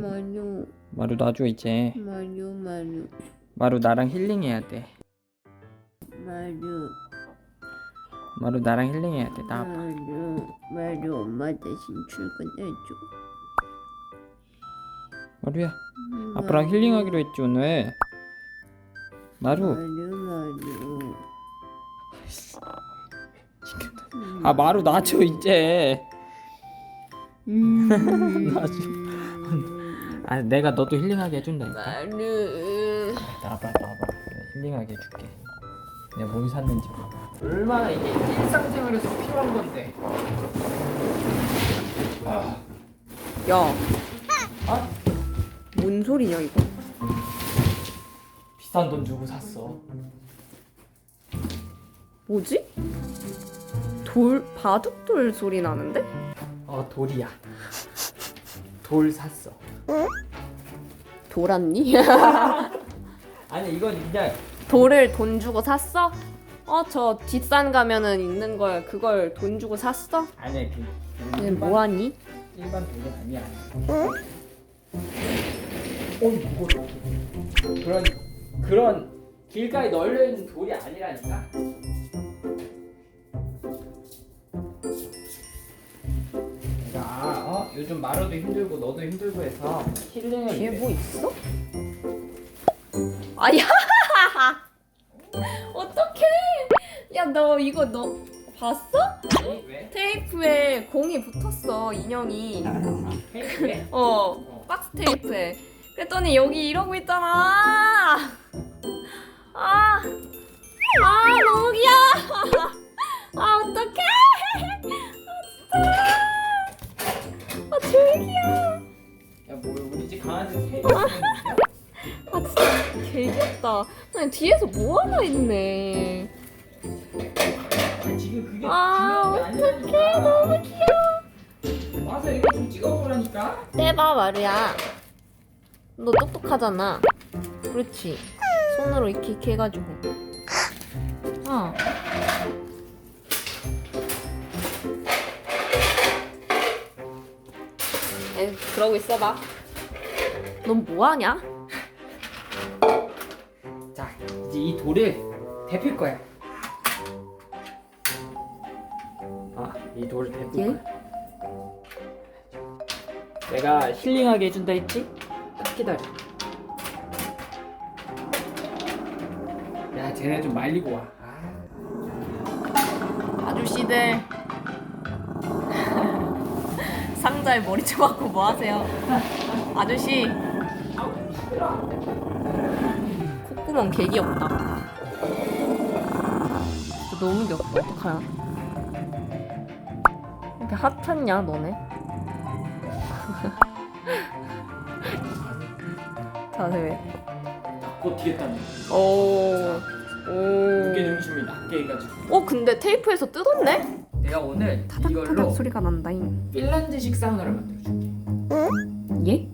마루 마루 놔줘 이제. 마루 마루 마루 나랑 힐링해야 돼. 마루 마루 나랑 힐링해야 돼. 나와봐. 마루 마루 엄마 대신 출근해줘. 마루야 아빠랑 힐링하기로 했지 오늘. 마루. 마루 마루 아 마루 놔줘 이제. 음. 놔줘. 아 내가 너도 힐링하게 해준다니까. 나와봐 나와봐. 내가 힐링하게 해줄게. 내가 뭘 샀는지 봐봐. 얼마나 이게 일상생활에서 필요한 건데. 야, 아? 뭔 소리냐 이거? 비싼 돈 주고 샀어. 뭐지? 돌 바둑돌 소리 나는데? 어 돌이야. 돌 샀어 돌았니? 아니 이건 그냥 돌을 돈 주고 샀어? 어, 저 뒷산 가면은 있는 걸 그걸 돈 주고 샀어? 아니 그, 그 얘 일반, 뭐하니? 일반 돌은 아니야 어 이거 그런 그런 길가에 널려 있는 돌이 아니라니까 요즘 마루도 힘들고 너도 힘들고 해서 힐링을 뒤에 위해 뭐 있어? 아야! 어떡해! 야, 너 이거 너 봤어? 아니 왜? 테이프에 공이 붙었어, 인형이. 왜? 어, 박스 테이프에. 그랬더니 여기 이러고 있잖아! 아! 아니 뒤에서 뭐 하나 있네. 지금 그게 아, 중요한 게 아니라니까 너무 귀여워 와서 이거 좀 찍어보라니까 떼봐 마루야. 너 똑똑하잖아. 그렇지. 손으로 이렇게 이렇게 해가지고. 어. 에 그러고 있어봐. 넌 뭐하냐? 이제 이 돌을 데필 거야. 아 이 돌을 데필 예? 거야. 내가 힐링하게 해준다 했지? 딱 기다려. 야 쟤네 좀 말리고 와. 아, 아저씨들. 상자에 머리 쳐박고 뭐 하세요? 아저씨 콧구멍 개 귀엽다 너무 귀엽다 어떡하냐 이렇게 핫했냐 너네? 자세 곧 뒤겠다네 오. 오. 무게중심이 낮게 해가지고 어 근데 테이프에서 뜯었네? 내가 오늘 이걸로 타닥타닥 소리가 난다잉. 핀란드식 사우나를 만들어줄게 예?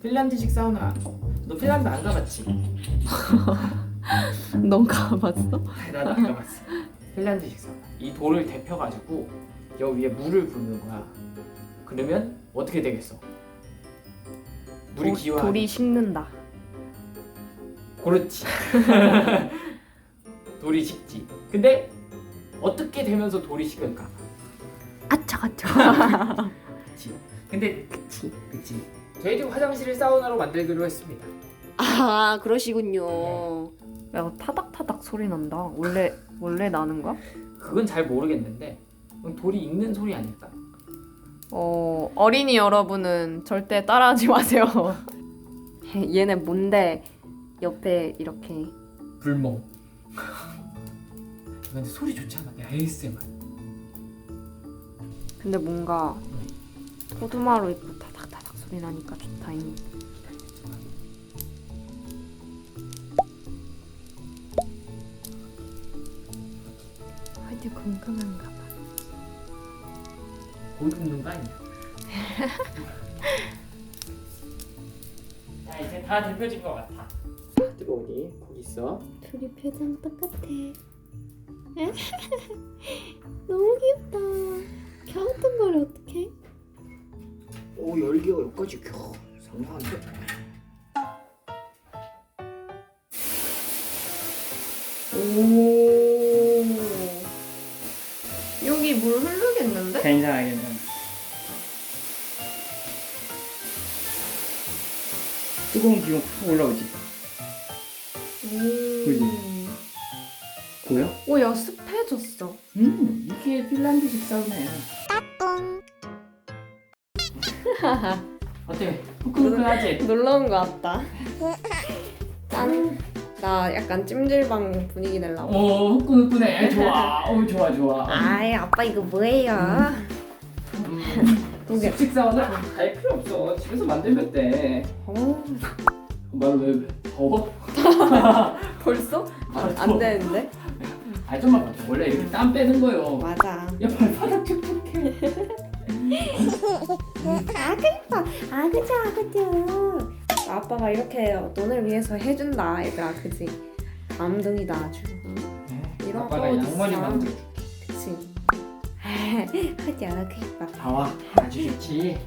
핀란드식 사우나 너 핀란드 안 가봤지? 넌 가봤어? 나도 안 가봤어 핀란드 식 사우나 이 돌을 데펴가지고 여기 위에 물을 붓는 거야 그러면 어떻게 되겠어? 물이 도- 기화 돌이 식는다. 그렇지 돌이 식지 근데 어떻게 되면서 돌이 식을까? 아차 아차. 그치 근데 그치. 그치 저희 집 화장실을 사우나로 만들기로 했습니다 아 그러시군요. 야 타닥타닥 소리 난다. 원래 원래 나는 거야? 그건 잘 모르겠는데 그건 돌이 익는 소리 아닐까? 어 어린이 여러분은 절대 따라하지 마세요. 얘네 뭔데 옆에 이렇게 불멍 근데 소리 좋잖아 야 ASMR 근데 뭔가 호두마루 있고 나니까 좋다잉. 어디 궁금한가 봐. 볼 굽는 거 아니야? 자 이제 다 대표진 것 같아 뜨거우니 곧 있어 둘이 표정 똑같아. 너무 귀엽다. 갸우뚱거려 어떡해? 오 열기가 여기까지 겨우 좋은데. 오. 여기 물 흐르겠는데? 괜찮아 괜찮아. 뜨거운 기운 팍 올라오지. 그지? 보여? 오, 야, 습해졌어. 음 이게 핀란드식 사우나야. 어때? 후끈후끈하지? 놀라운 거 같다. 짠. 나 약간 찜질방 분위기 내려고. 오 후끈후끈해. 좋아. 오 좋아 좋아. 아이, 아빠 이거 뭐예요? 음. 습식 사우나 갈 필요 없어. 집에서 만들면 돼. 어, 말왜 더워? 벌써? 아, 안 되는데? 아 좀만. 원래 이렇게 땀 빼는 거요. 맞아. 야 발바닥 촉촉해. 아그 예뻐. 아 그죠 아 그죠. 아빠가 이렇게 너를 위해서 해준다 얘들아 그지? 감동이다 아주. 응? 이런 아빠가 거 어딨어? 만들어. 그치? 그죠 그 예뻐. 좋아. 아주 좋지.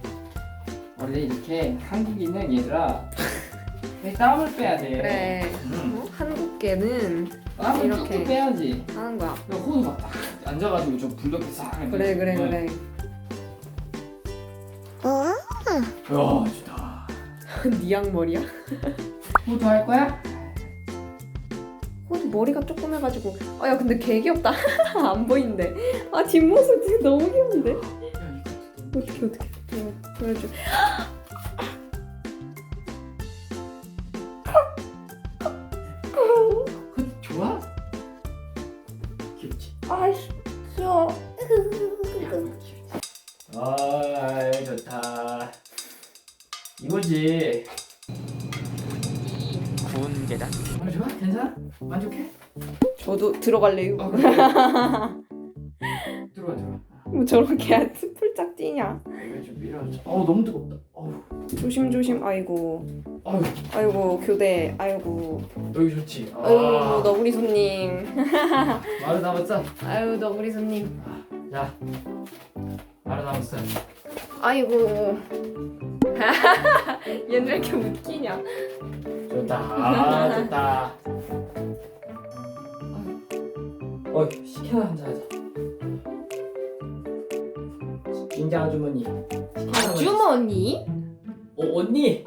원래 이렇게 한국인은 얘들아 내 땀을 빼야 돼. 그래. 응. 어? 한국계는 땀을 이렇게. 빼야지. 하는 거야. 야, 호흡 막 딱 앉아가지고 좀 불렀게 싹. 그래 그래 응. 그래. 야 좋다. 니 양 머리야? 호두 할 거야? 호두 머리가 조그매가지고. 아 야 근데 개 귀엽다. 안 보인대. 아 뒷모습 되게 너무 귀여운데. 야 이거 어떻게 어떻게 보여줘. 구운 계란. 아 좋아? 괜찮아? 만족해? 저도 들어갈래요. 아 그래. 들어와 들어와. 뭐 저렇게 풀짝 뛰냐? 이거 좀 밀어줘. 어우 너무 뜨겁다. 어우. 조심 조심. 아이고. 어우 아이고 교대. 아이고. 여기 좋지. 아, 아이고 너구리 손님. 마루 남았어. 아이고 너구리 손님. 자. 마루 남았어. 아이고. 얘는 왜 이렇게 웃기냐? 좋다. 아 좋다. 어 시켜 한잔 하자. 인자 아주머니. 시켜 아주머니? 어 언니.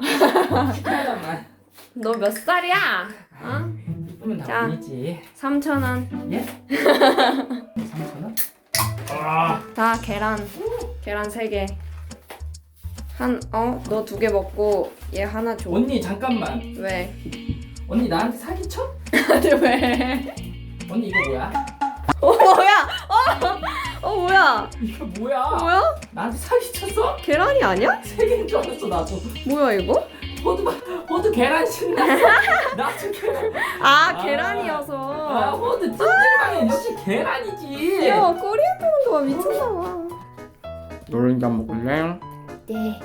시켜야만. 너몇 살이야? 어? 이쁘면 자. 다 보이지. 3천 원. 예? 3천 원? 아. 다 계란. 계란 3 개. 한 어? 너 두 개 먹고 얘 하나 줘. 언니 잠깐만. 왜? 언니 나한테 사기 쳐? 아니 왜? 언니 이거 뭐야? 어 뭐야? 어, 어 뭐야? 이거 뭐야? 뭐야? 나한테 사기 쳤어? 계란이 아니야? 세 개인 줄 알았어 나도. 뭐야 이거? 호두 호두 계란 신났어. 나도 계란. 아, 아. 계란이어서. 아 호두 찜질방에 역시 계란이지. 야 코리안 보는 거 미쳤나 봐. 노른자 먹을래? 네.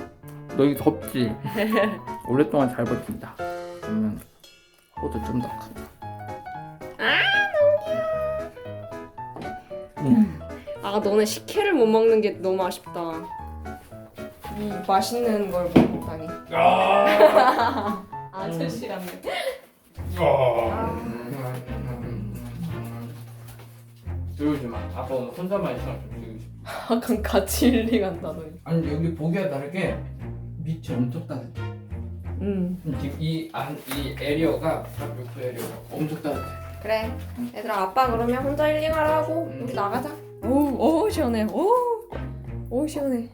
너 이거 덥지? 오랫동안 잘 버틴다. 그러면 호두 좀더 크다. 아 너무 귀여워. 아 너네 식혜를 못 먹는 게 너무 아쉽다. 이 맛있는 걸 못 먹다니. 아저씨랍니다. 들어오지 마. 아빠 오늘 혼자만 좀 싶어. 약간 같이 힐링한다 너. 아니 여기 보기와 다르게 밑이 엄청 따뜻해. 응. 지금 이안이 에리어가 루프 에리어가 엄청 따뜻해. 그래. 얘들아 아빠 그러면 혼자 힐링하라고 음. 우리 나가자. 오, 오 시원해. 오, 오 시원해.